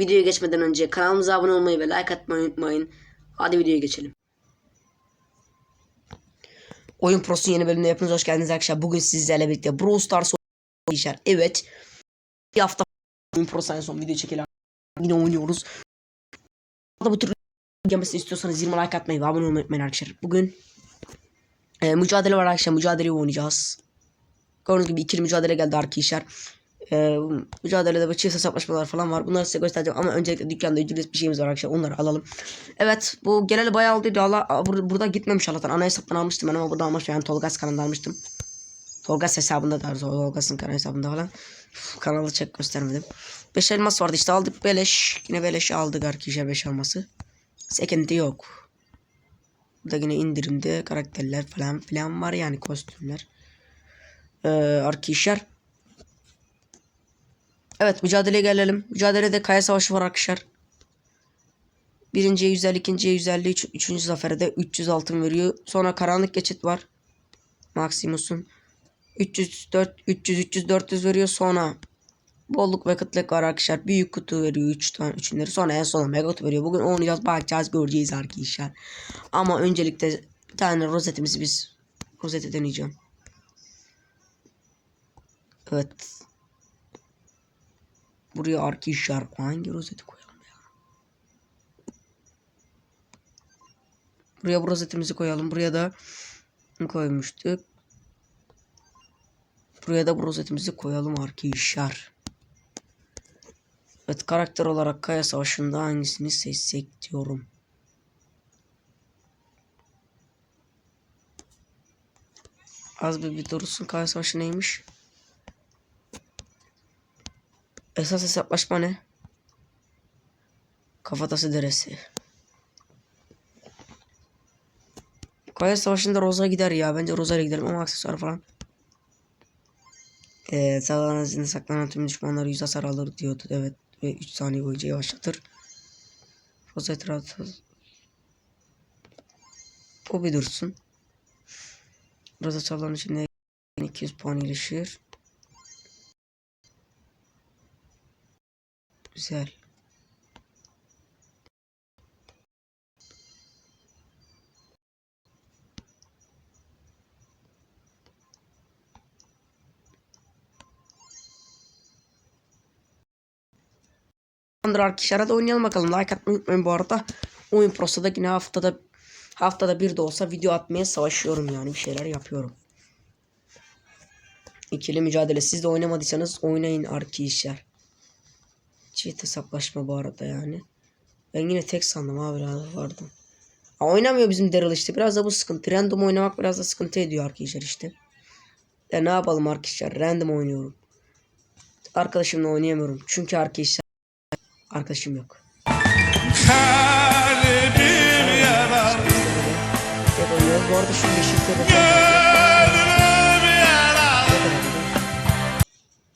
videoya geçmeden önce kanalımıza abone olmayı ve like atmayı unutmayın. Hadi videoya geçelim. Oyun Pro'sun yeni bölümüne hepiniz hoş geldiniz arkadaşlar. Bugün sizlerle birlikte Brawl Stars oynayacağız. Evet. Bir hafta Oyun Pro'sun en son video çekelim. Yine oynuyoruz. Bu tür gelmesini istiyorsanız 20 like atmayı ve abone olmayı unutmayın arkadaşlar. Bugün e, mücadele var arkadaşlar. Mücadeleyi oynayacağız. Gördüğünüz gibi ikili mücadele geldi arkadaşlar. E, mücadelede bu çift hesaplaşmalar falan var. Bunları size göstereceğim ama öncelikle dükkanda ücretsiz bir şeyimiz var arkadaşlar. Onları alalım. Evet bu geleli bayağı oldu. Allah bur- burada gitmemiş Allah'tan. Ana hesaptan almıştım ben ama burada almıştım. Yani Tolgaz kanalında almıştım. Tolgaz hesabında da Tolgaz'ın kanal hesabında falan. Kanalı çek göstermedim. 5 elmas vardı işte aldık beleş. Yine beleş aldık arkadaşlar 5 elması. Sekindi yok. Burada yine indirimde karakterler falan filan var yani kostümler. Ee, arkadaşlar. Evet mücadeleye gelelim. Mücadelede kaya savaşı var arkadaşlar. Birinciye 150, ikinciye 150, üç, üçüncü zafere de 300 altın veriyor. Sonra karanlık geçit var. Maximus'un 300, 4, 300, 300, 400 veriyor. Sonra bolluk ve kıtlık var arkadaşlar. Büyük kutu veriyor 3 tane üçünleri. Sonra en sona mega kutu veriyor. Bugün oynayacağız, bakacağız, göreceğiz arkadaşlar. Ama öncelikle bir tane rozetimizi biz rozeti deneyeceğim. Evet. Buraya arkadaşlar hangi rozeti koyalım ya? Buraya bu rozetimizi koyalım. Buraya da koymuştuk? Buraya da bu rozetimizi koyalım arkadaşlar. Evet karakter olarak Kaya Savaşı'nda hangisini seçsek diyorum. Az bir bir durursun Kaya Savaşı neymiş? Esas hesaplaşma ne? Kafatası deresi. Kaya Savaşı'nda Roza gider ya. Bence Roza'ya gidelim ama aksesuar falan. Ee, sağlanan saklanan tüm düşmanlar yüz hasar alır diyordu. Evet. Ve 3 saniye boyunca yavaşlatır. Roza etrafı. O bir dursun. Roza çalan içinde 200 puan iyileşir. Güzel. Tamamdır arkadaşlar hadi oynayalım bakalım. Like atmayı unutmayın bu arada. Oyun Pro'da da yine haftada haftada bir de olsa video atmaya savaşıyorum yani bir şeyler yapıyorum. İkili mücadele. Siz de oynamadıysanız oynayın arkadaşlar. Çift hesaplaşma bu arada yani. Ben yine tek sandım abi biraz vardım. Ha, oynamıyor bizim Daryl işte. Biraz da bu sıkıntı. Random oynamak biraz da sıkıntı ediyor arkadaşlar işte. Ya ne yapalım arkadaşlar. Random oynuyorum. Arkadaşımla oynayamıyorum. Çünkü arkadaşlar arkadaşım yok. Kalbim oynuyoruz. Bu arada şu yeşil.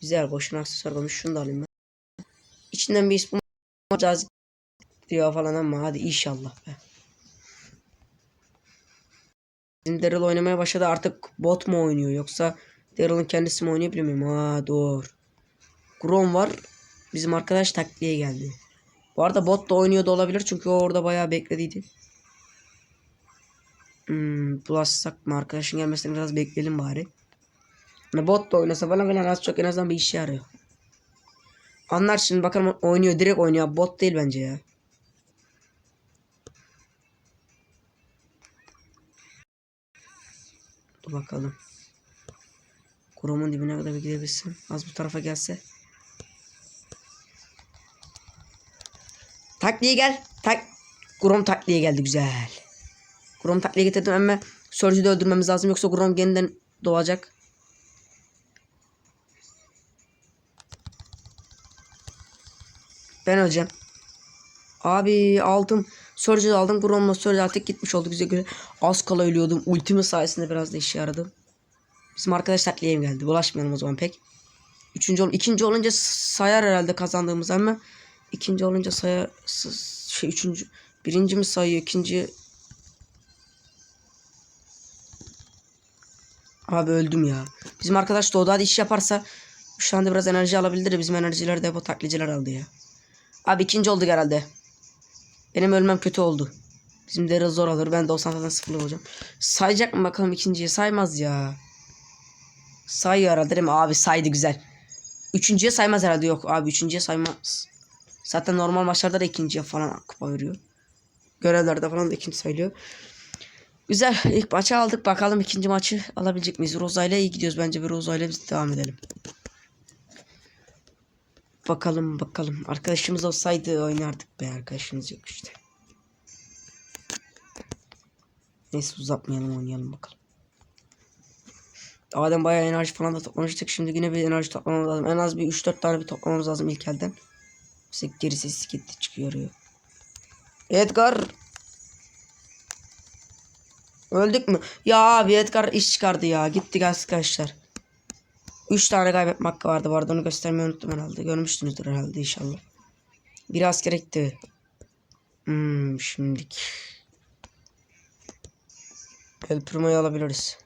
Güzel boşuna aksesuar koymuş. Şunu da alayım ben. İçinden bir ismi caz diyor falan ama hadi inşallah be. Bizim Daryl oynamaya başladı artık bot mu oynuyor yoksa Daryl'ın kendisi mi oynuyor bilmiyorum. Ha doğru. Grom var. Bizim arkadaş takliye geldi. Bu arada bot da oynuyor da olabilir çünkü o orada bayağı beklediydi. Hmm, bulaşsak mı arkadaşın gelmesini biraz bekleyelim bari. Hani bot da oynasa falan filan az çok en azından bir işe yarıyor. Anlar şimdi bakalım oynuyor direkt oynuyor. Bot değil bence ya. Dur bakalım. Kurumun dibine kadar bir gidebilsin. Az bu tarafa gelse. Takliye gel. Tak. Grom takliye geldi güzel. Grom takliye getirdim ama Surge'ü de öldürmemiz lazım yoksa Grom yeniden doğacak. Ben öleceğim. Abi aldım. Surge'ü de aldım. Grom'la Surge artık gitmiş oldu güzel güzel. Az kala ölüyordum. Ultimi sayesinde biraz da işe yaradı. Bizim arkadaş takliyem geldi. Bulaşmayalım o zaman pek. Üçüncü ol ikinci olunca sayar herhalde kazandığımız ama ikinci olunca sayar şey üçüncü birinci mi sayıyor ikinci Abi öldüm ya. Bizim arkadaş doğdu hadi iş yaparsa şu anda biraz enerji alabilir de bizim enerjileri de bu taklitçiler aldı ya. Abi ikinci olduk herhalde. Benim ölmem kötü oldu. Bizim Daryl zor alır. Ben de o zaten sıfırlı olacağım. Sayacak mı bakalım ikinciye? Saymaz ya. Sayıyor herhalde değil mi? Abi saydı güzel. Üçüncüye saymaz herhalde. Yok abi üçüncüye saymaz. Zaten normal maçlarda da ikinciye falan kupa veriyor. Görevlerde falan da ikinci sayılıyor. Güzel. İlk maçı aldık. Bakalım ikinci maçı alabilecek miyiz? Roza ile iyi gidiyoruz. Bence bir Roza ile biz devam edelim. Bakalım bakalım. Arkadaşımız olsaydı oynardık be. Arkadaşımız yok işte. Neyse uzatmayalım oynayalım bakalım. Adem bayağı enerji falan da toplamıştık. Şimdi yine bir enerji toplamamız lazım. En az bir 3-4 tane bir toplamamız lazım ilk elden. Mesela gerisi gitti çıkıyor. Edgar. Öldük mü? Ya abi Edgar iş çıkardı ya. Gitti arkadaşlar. 3 tane kaybetme hakkı vardı. Bu onu göstermeyi unuttum herhalde. Görmüşsünüzdür herhalde inşallah. Bir asker ekti. Hmm, şimdilik. El Primo'yu alabiliriz.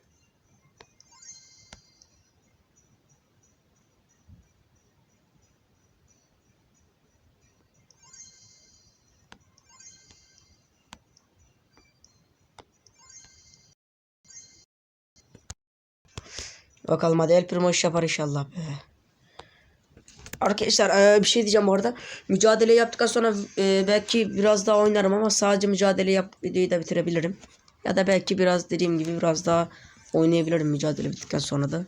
Bakalım hadi El Primo iş yapar inşallah be. Arkadaşlar bir şey diyeceğim bu arada. Mücadele yaptıktan sonra e, belki biraz daha oynarım ama sadece mücadele yap videoyu da bitirebilirim. Ya da belki biraz dediğim gibi biraz daha oynayabilirim mücadele bittikten sonra da.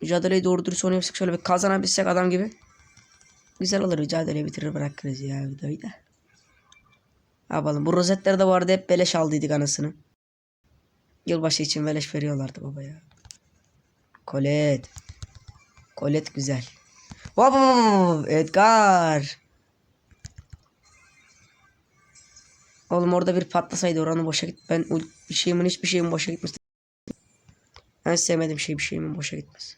Mücadeleyi doğru dürüst oynayabilsek şöyle bir kazanabilsek adam gibi. Güzel olur mücadeleyi bitirir bırakırız ya videoyu da. Yapalım. Bu rozetleri de arada hep beleş aldıydık anasını. Yılbaşı için beleş veriyorlardı baba ya. Kolet. Kolet güzel. Hop hop. Edgar. Oğlum orada bir patlasaydı oranı boşa git. Ben bir şeyimin hiçbir şeyim boşa gitmez. Ben sevmedim şey bir şeyimin boşa gitmez.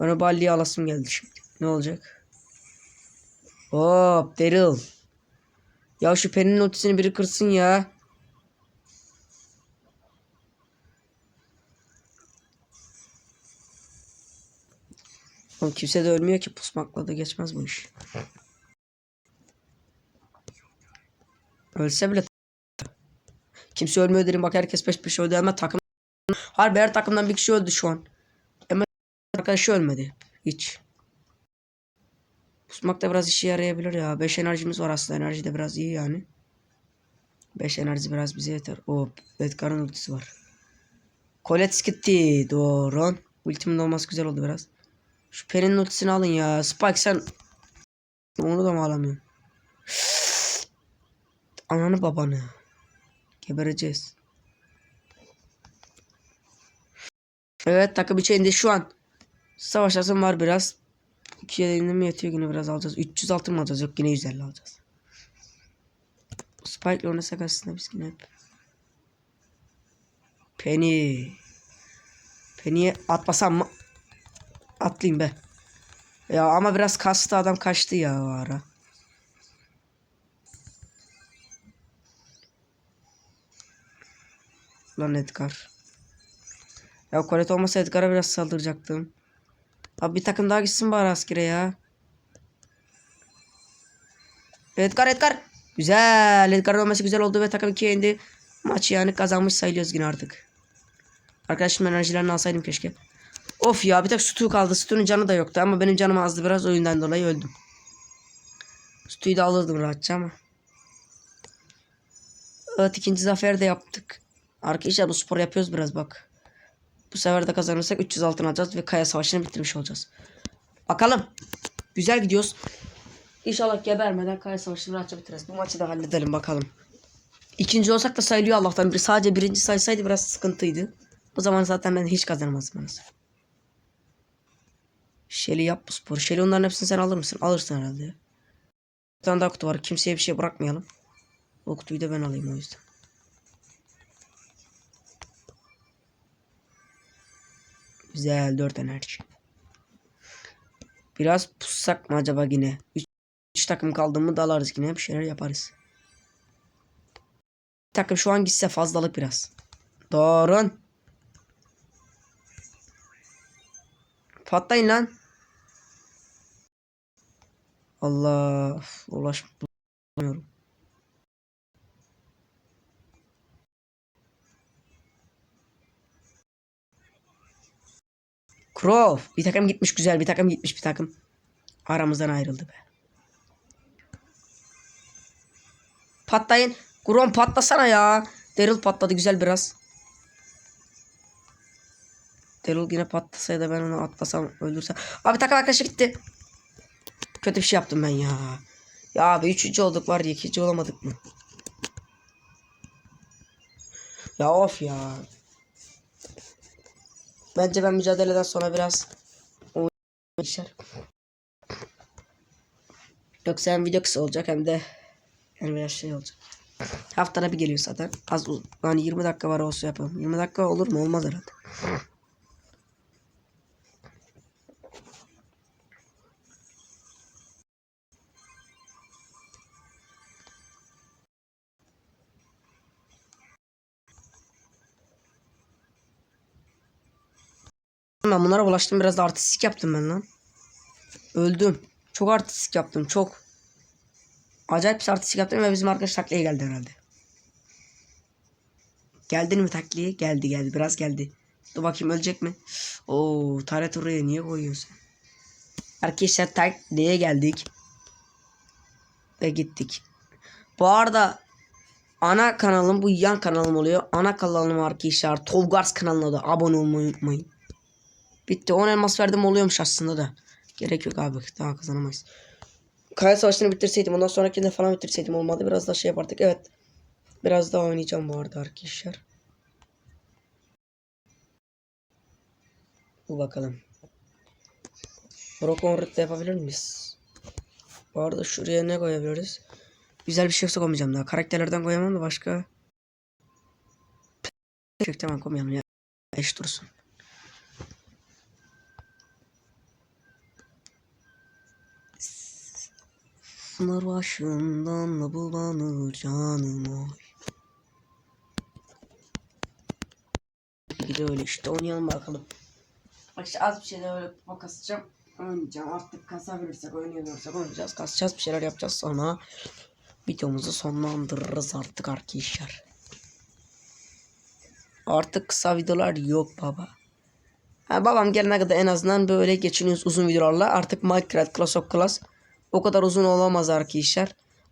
Bana balliye alasım geldi şimdi. Ne olacak? Hop Daryl. Ya şu Penny'nin ultisini biri kırsın ya. Oğlum kimse de ölmüyor ki pusmakla da geçmez bu iş. Ölse bile kimse ölmüyor derim bak herkes peş peşe öldü ama takım harbi her takımdan bir kişi öldü şu an. Ama arkadaşı ölmedi hiç. Pusmak da biraz işe yarayabilir ya. 5 enerjimiz var aslında enerji de biraz iyi yani. 5 enerji biraz bize yeter. O Edgar'ın ultisi var. Colette gitti. Doğru. Ultimin olması güzel oldu biraz. Şu Peri'nin ultisini alın ya. Spike sen onu da mı alamıyorsun? Ananı babanı. Gebereceğiz. Evet takım içinde şu an. Savaşasın var biraz. İkiye de mi yetiyor yine biraz alacağız. 300 altın mı alacağız? Yok yine 150 alacağız. Spike'le oynasak aslında biz yine hep. Penny. Penny'e atmasam mı? Atlayayım be. Ya ama biraz kastı adam kaçtı ya o ara. Lan Edgar. Ya Kolet olmasa Edgar'a biraz saldıracaktım. Abi bir takım daha gitsin bari askere ya. Edgar Edgar. Güzel. Edgar'ın olması güzel oldu ve takım 2'ye indi. Maçı yani kazanmış sayılıyoruz yine artık. Arkadaşım enerjilerini alsaydım keşke. Of ya bir tek Stu kaldı. Stu'nun canı da yoktu ama benim canım azdı biraz oyundan dolayı öldüm. Stu'yu da alırdım rahatça ama. Evet ikinci zafer de yaptık. Arkadaşlar bu spor yapıyoruz biraz bak. Bu sefer de kazanırsak 300 altın alacağız ve kaya savaşını bitirmiş olacağız. Bakalım. Güzel gidiyoruz. İnşallah gebermeden kaya savaşını rahatça bitiririz. Bu maçı da halledelim bakalım. İkinci olsak da sayılıyor Allah'tan. Bir, sadece birinci saysaydı biraz sıkıntıydı. O zaman zaten ben hiç kazanamazdım anasını. Şeli yap bu sporu. Şeli onların hepsini sen alır mısın? Alırsın herhalde. ya. Bir tane daha kutu var. Kimseye bir şey bırakmayalım. O kutuyu da ben alayım o yüzden. Güzel 4 enerji. Biraz pussak mı acaba yine? 3 takım kaldı mı dalarız yine bir şeyler yaparız. takım şu an gitse fazlalık biraz. Doğru. Patlayın lan. Allah ulaşmıyorum. Crow. Bir takım gitmiş güzel. Bir takım gitmiş bir takım. Aramızdan ayrıldı be. Patlayın. Grom patlasana ya. Daryl patladı güzel biraz. Daryl yine patlasaydı ben onu atlasam öldürsem. Abi takım arkadaşı gitti. Kötü bir şey yaptım ben ya. Ya abi üçüncü olduk var ya ikinci olamadık mı? Ya of ya. Bence ben mücadeleden sonra biraz işler. Yoksa hem video kısa olacak hem de yani biraz şey olacak. Haftada bir geliyor zaten. Az yani 20 dakika var olsa yapalım. 20 dakika olur mu? Olmaz herhalde. Ben bunlara bulaştım biraz da artistik yaptım ben lan. Öldüm. Çok artistik yaptım çok. Acayip bir artistik yaptım ve bizim arkadaş taklaya geldi herhalde. Geldin mi taklaya? Geldi geldi biraz geldi. Dur bakayım ölecek mi? Oo taret oraya niye koyuyorsun? Arkadaşlar taklaya geldik. Ve gittik. Bu arada ana kanalım bu yan kanalım oluyor. Ana kanalım arkadaşlar Tolgars kanalına da abone olmayı unutmayın. Bitti 10 elmas verdim oluyormuş aslında da. Gerek yok abi daha kazanamayız. Kaya savaşını bitirseydim ondan sonrakinde falan bitirseydim olmadı. Biraz daha şey yapardık evet. Biraz daha oynayacağım bu arada arkadaşlar. Bu bakalım. Broken Root yapabilir miyiz? Bu arada şuraya ne koyabiliriz? Güzel bir şey yoksa koymayacağım daha. Karakterlerden koyamam da başka. Tamam koymayalım ya. Eş dursun. Pınar başından da bulanır canım oy. Bir de öyle işte oynayalım bakalım. Bak işte az bir şeyler öyle kupa kasacağım. Oynayacağım artık kasabilirsek oynayabilirsek oynayacağız. Kasacağız bir şeyler yapacağız sonra videomuzu sonlandırırız artık arkadaşlar. Artık kısa videolar yok baba. Ha, babam gelene kadar en azından böyle geçiniyoruz uzun videolarla. Artık Minecraft Clash of Clans o kadar uzun olamaz arkadaşlar.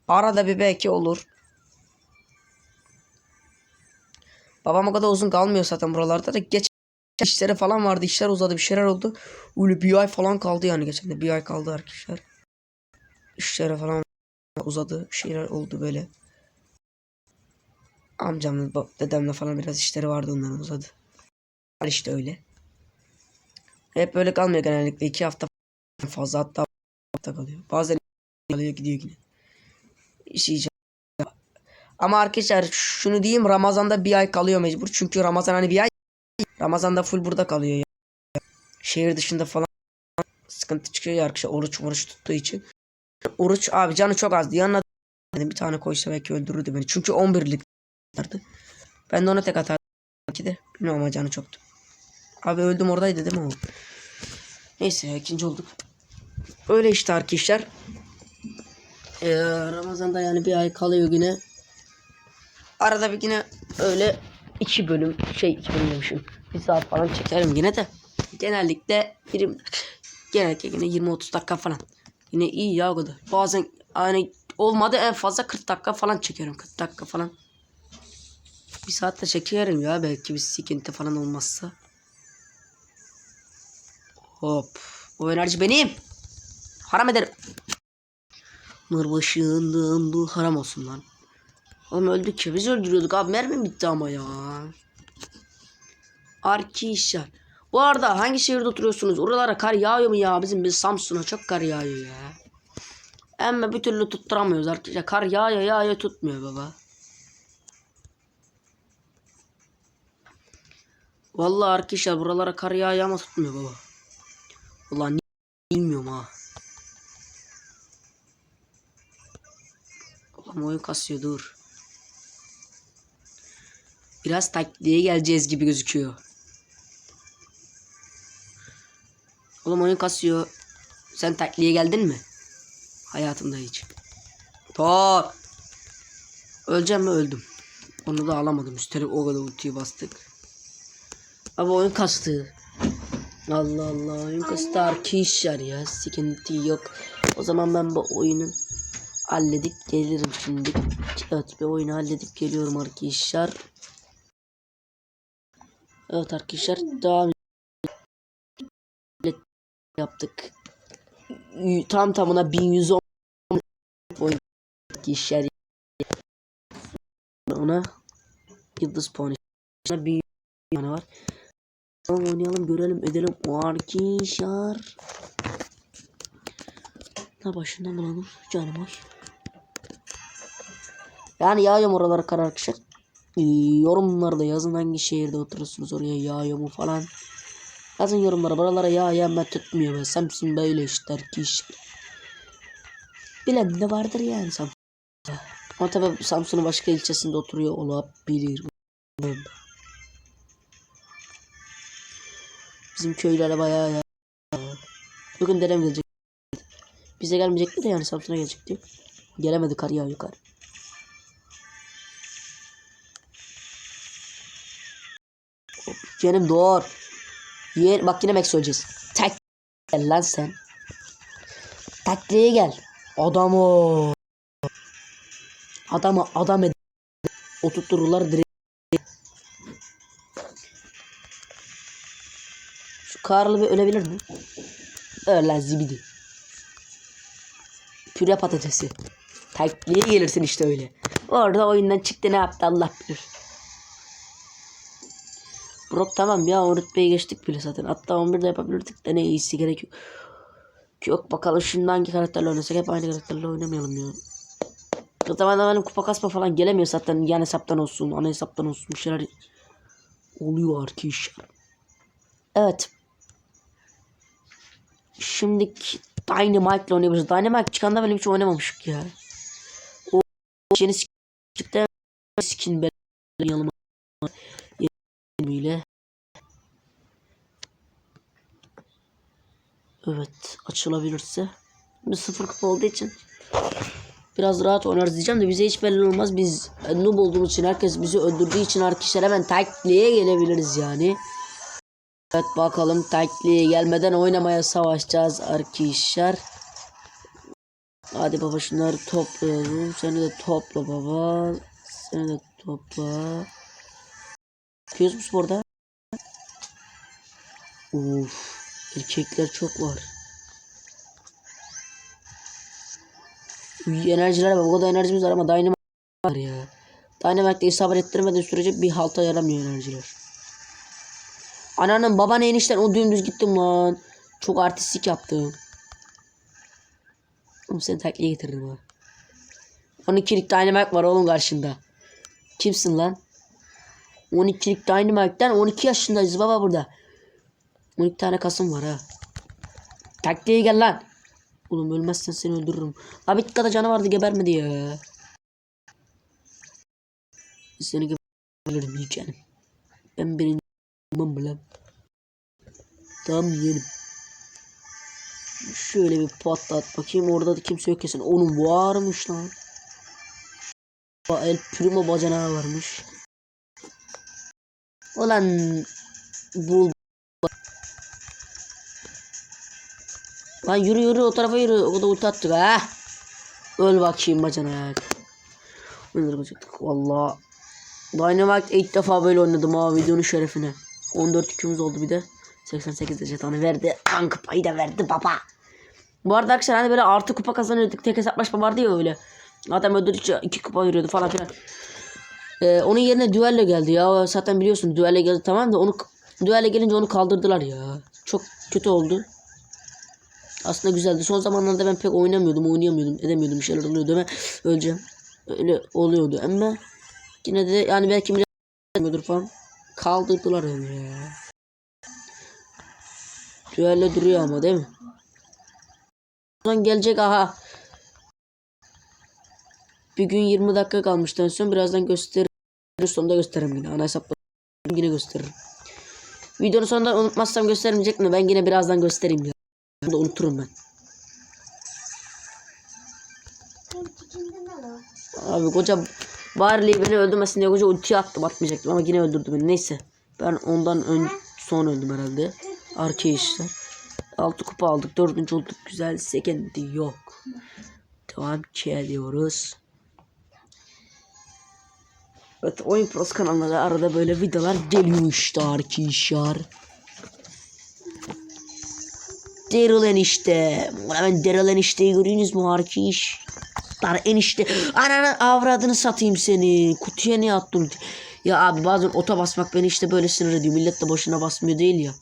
Arada bir belki olur. Babam o kadar uzun kalmıyor zaten buralarda da. Geç işleri falan vardı. işler uzadı bir şeyler oldu. Öyle bir ay falan kaldı yani geçen de. Bir ay kaldı arkadaşlar. İşleri falan uzadı. Şeyler oldu böyle. Amcamla dedemle falan biraz işleri vardı onların uzadı. İşte öyle. Hep böyle kalmıyor genellikle. iki hafta fazla hatta hafta kalıyor. Bazen kalıyor gidiyor yine. İşeyeceğim. Ama arkadaşlar şunu diyeyim Ramazan'da bir ay kalıyor mecbur. Çünkü Ramazan hani bir ay. Ramazan'da full burada kalıyor. ya. Şehir dışında falan sıkıntı çıkıyor ya arkadaşlar. Oruç oruç tuttuğu için. Oruç abi canı çok azdı. Yanına dedim bir tane koysa belki öldürürdü beni. Çünkü 11'lik vardı. Ben de ona tek atardım. Belki de bilmiyorum ama canı çoktu. Abi öldüm oradaydı değil mi o? Neyse ikinci olduk. Öyle işte arkadaşlar. Ee, Ramazan'da yani bir ay kalıyor yine. Arada bir yine öyle iki bölüm şey iki bölüm demişim. Bir saat falan çekerim yine de. Genellikle 20 genellikle yine 20-30 dakika falan. Yine iyi ya o kadar. Bazen yani olmadı en fazla 40 dakika falan çekerim. 40 dakika falan. Bir saatte çekerim ya belki bir sıkıntı falan olmazsa. Hop. O enerji benim. Haram ederim. Nur başından bu haram olsun lan. Oğlum öldük ya biz öldürüyorduk abi mermi bitti ama ya. Arkadaşlar. Bu arada hangi şehirde oturuyorsunuz? Oralara kar yağıyor mu ya? Bizim biz Samsun'a çok kar yağıyor ya. Ama bir türlü tutturamıyoruz arkadaşlar. Kar yağıyor yağıyor tutmuyor baba. Vallahi arkadaşlar buralara kar yağıyor ama tutmuyor baba. Vallahi Oğlum oyun kasıyor dur. Biraz takliye geleceğiz gibi gözüküyor. Oğlum oyun kasıyor. Sen takliye geldin mi? Hayatımda hiç. Tor. Öleceğim mi öldüm. Onu da alamadım. Üstelik o kadar ultiyi bastık. Ama oyun kastı. Allah Allah oyun kastı arkadaşlar ya. Sıkıntı yok. O zaman ben bu oyunu halledip gelirim şimdi. Evet bir oyunu halledip geliyorum arkadaşlar. Evet arkadaşlar devam yaptık. Tam tamına 1110 oyun arkadaşlar. Ona yıldız puanı. Bir tane var. Tamam oynayalım görelim edelim arkadaşlar. Ne başından bulalım canım ay. Yani yağıyorum oralara karar arkadaşlar. Yorumlarda yazın hangi şehirde oturursunuz oraya yağıyor mu falan. Yazın yorumlara buralara yağ yağma tutmuyor ben. Samsun böyle işte arkadaşlar. Bilen de vardır yani Samsun. Ama tabi Samsun'un başka ilçesinde oturuyor olabilir. Bizim köylere bayağı ya. Bugün dedem gelecek. Bize gelmeyecekti de yani Samsun'a gelecekti. Gelemedi kar yağıyor kar. Canım doğur. Yer, bak yine Max öleceğiz. Tak gel lan sen. Takliye gel. Adam o. Adamı adam ed oturtururlar direkt. Şu karlı bir ölebilir mi? Öl lan zibidi. Püre patatesi. Takliye gelirsin işte öyle. Orada oyundan çıktı ne yaptı Allah bilir. Brok tamam ya o rütbeyi geçtik bile zaten. Hatta 11 de yapabilirdik de ne iyisi gerek yok. Yok bakalım şimdi hangi karakterle oynasak hep aynı karakterle oynamayalım ya. O zaman da benim kupa kasma falan gelemiyor zaten yan hesaptan olsun ana hesaptan olsun bir şeyler oluyor arkadaşlar. Evet. Şimdi Dynamite'la oynuyoruz. Dynamite çıkanda benim hiç oynamamışık ya. O yeni skin çıktı. Skin ben yanıma ile. Evet açılabilirse. Bir sıfır kupa olduğu için biraz rahat oynarız diyeceğim de bize hiç belli olmaz. Biz e, noob olduğumuz için herkes bizi öldürdüğü için arkadaşlar hemen takliye gelebiliriz yani. Evet bakalım takliye gelmeden oynamaya savaşacağız arkadaşlar. Hadi baba şunları toplayalım. Seni de topla baba. Seni de topla. Yapıyoruz mu sporda? Uf, erkekler çok var. Uy, enerjiler var. Bu kadar enerjimiz var ama Dynamite var ya. Dynamite'de isabet ettirmediği sürece bir halta yaramıyor enerjiler. Ananın baban enişten o dümdüz gittim lan. Çok artistik yaptım. Oğlum seni takliye getiririm ha. 12'lik Dynamite var oğlum karşında. Kimsin lan? 12'lik Dynamite'den 12 yaşındayız baba burada. 12 tane kasım var ha. Takliye gel lan. Oğlum ölmezsen seni öldürürüm. Abi ilk kadar canı vardı gebermedi ya. Seni gebertirim yiyeceğim. Ben birinci olmam lan? Tamam yeğenim. Şöyle bir patlat bakayım orada da kimse yok kesin. Onun varmış lan. El Primo bacanağı varmış. Ulan bul. Lan yürü yürü o tarafa yürü. O da ulti attık ha. Öl bakayım bacanak. Öldür bacaktık valla. Dynamite ilk defa böyle oynadım ha videonun şerefine. 14 2'miz oldu bir de. 88 de jetonı verdi. Kan kupayı da verdi baba. Bu arada arkadaşlar hani böyle artı kupa kazanıyorduk. Tek hesaplaşma vardı ya öyle. Adam öldürdükçe 2 kupa veriyordu falan filan. Ee, onun yerine düello geldi ya. Zaten biliyorsun düello geldi tamam da onu düello gelince onu kaldırdılar ya. Çok kötü oldu. Aslında güzeldi. Son zamanlarda ben pek oynamıyordum, oynayamıyordum, edemiyordum. Bir şeyler oluyordu ama öleceğim. Öyle oluyordu ama yine de yani belki bile falan. Kaldırdılar onu ya. Düello duruyor ama değil mi? Son gelecek aha. Bir gün 20 dakika kalmıştı en son. Birazdan gösteririm. Sonunda gösteririm yine. Ana hesapla yine gösteririm. Videonun sonunda unutmazsam göstermeyecek mi? Ben yine birazdan göstereyim ya. Da unuturum ben. Abi koca Barley beni öldürmesin diye koca ulti attım atmayacaktım ama yine öldürdü beni. Neyse. Ben ondan ön son öldüm herhalde. Arkaya işler. 6 kupa aldık. Dördüncü olduk. Güzel. Sekendi yok. Devam ki ediyoruz. Evet Oyun Pros kanalına da arada böyle videolar geliyor işte arkadaşlar. Daryl enişte. Hemen Daryl enişteyi görüyorsunuz mu arkadaş? Dar enişte. Ananı avradını satayım seni. Kutuya niye attın? Ya abi bazen ota basmak beni işte böyle sinir ediyor. Millet de boşuna basmıyor değil ya.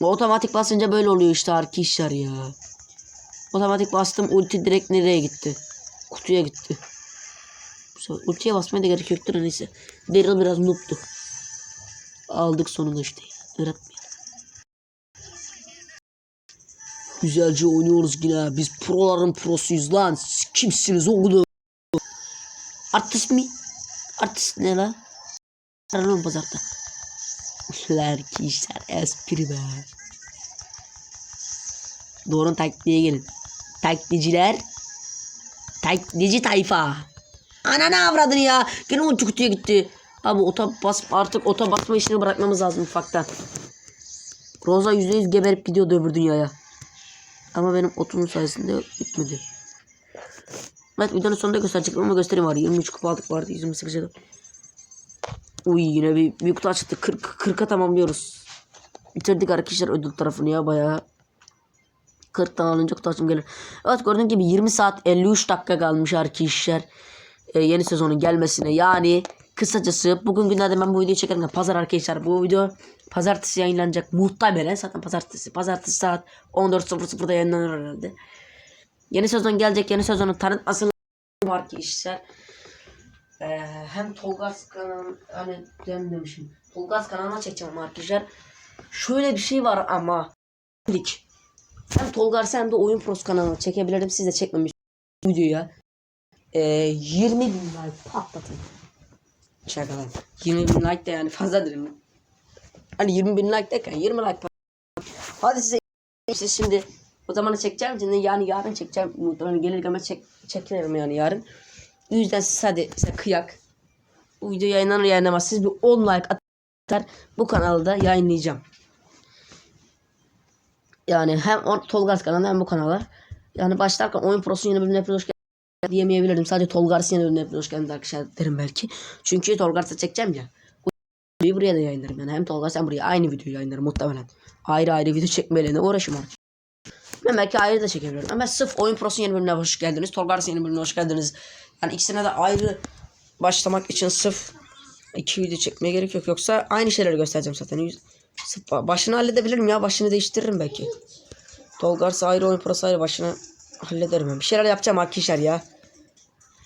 Otomatik basınca böyle oluyor işte arkadaşlar ya. Otomatik bastım ulti direkt nereye gitti? Kutuya gitti. Ultiye basmaya da gerek yoktur neyse. Daryl biraz noob'tu. Aldık sonunda işte. Öğretmeyin. Güzelce oynuyoruz yine. Biz proların prosuyuz lan. Siz kimsiniz oğlum? Artist mi? Artist ne lan? Aralım pazarda. Arkadaşlar espri be. Doğru taktiğe gelin. Taklitçiler. Taklitçi tayfa. Ananı avradını ya. Gene uçuk kutuya gitti. Abi ota bas artık ota basma işini bırakmamız lazım ufaktan. Rosa %100 geberip gidiyordu öbür dünyaya. Ama benim otumun sayesinde bitmedi. Evet videonun sonunda gösterecektim ama göstereyim var. 23 kupa aldık vardı 28 'e. Uy yine bir büyük kutu açtı. 40 40'a tamamlıyoruz. Bitirdik arkadaşlar ödül tarafını ya bayağı. 40 tane alınca kutu açım gelir. Evet gördüğün gibi 20 saat 53 dakika kalmış arkadaşlar. Ee, yeni sezonun gelmesine yani kısacası bugün günlerde ben bu videoyu çekerken pazar arkadaşlar bu video pazartesi yayınlanacak muhtemelen zaten pazartesi pazartesi saat 14.00'da yayınlanır herhalde. Yeni sezon gelecek yeni sezonun tanıtmasını var arkadaşlar. Ee, hem Tolgaz kanalım hani ben demişim. Tolgaz kanalına çekeceğim arkadaşlar. Şöyle bir şey var ama. Hem Tolgaz hem de Oyun Pros kanalına çekebilirim. Siz de çekmemiş videoya. Ee, 20 bin like patlatın. Şaka lan. 20 bin like de yani fazla derim. Hani 20 bin like derken 20 like. Hadi size işte şimdi o zamanı çekeceğim. Şimdi yani yarın çekeceğim. Muhtemelen gelir gelmez çek, çekerim yani yarın. O yüzden siz hadi size kıyak. Bu video yayınlanır yayınlamaz. Siz bir 10 like atar. Bu kanalda yayınlayacağım. Yani hem Tolgaz kanalı hem bu kanala. Yani başlarken oyun prosunun yeni bölümüne hepiniz hoş diyemeyebilirdim. Sadece Tolgars'ın yeni bölümüne hepiniz hoş geldiniz arkadaşlar derim belki. Çünkü Tolgars'a çekeceğim ya. Videoyu buraya da yayınlarım. Yani hem Tolgars hem buraya aynı videoyu yayınlarım muhtemelen. Ayrı ayrı video çekmeyle ne uğraşım artık. Ben belki ayrı da çekebilirim. Ama sırf Oyun Pro'sun yeni bölümüne hoş geldiniz. Tolgars'ın yeni bölümüne hoş geldiniz. Yani ikisine de ayrı başlamak için sırf iki video çekmeye gerek yok. Yoksa aynı şeyleri göstereceğim zaten. Sırf ba- başını halledebilirim ya. Başını değiştiririm belki. Tolgars ayrı Oyun Pro'su ayrı başını hallederim. Bir şeyler yapacağım arkadaşlar ya.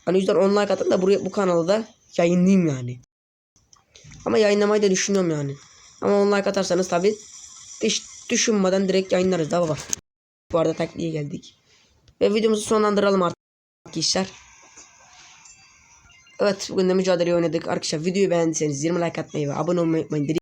Hani yüzden 10 like buraya bu kanalı da yayınlayayım yani. Ama yayınlamayı da düşünüyorum yani. Ama 10 like atarsanız tabi hiç düşünmeden direkt yayınlarız da baba. Bu arada takliye geldik. Ve videomuzu sonlandıralım artık arkadaşlar. Evet bugün de mücadele oynadık. Arkadaşlar videoyu beğendiyseniz 20 like atmayı ve abone olmayı unutmayın.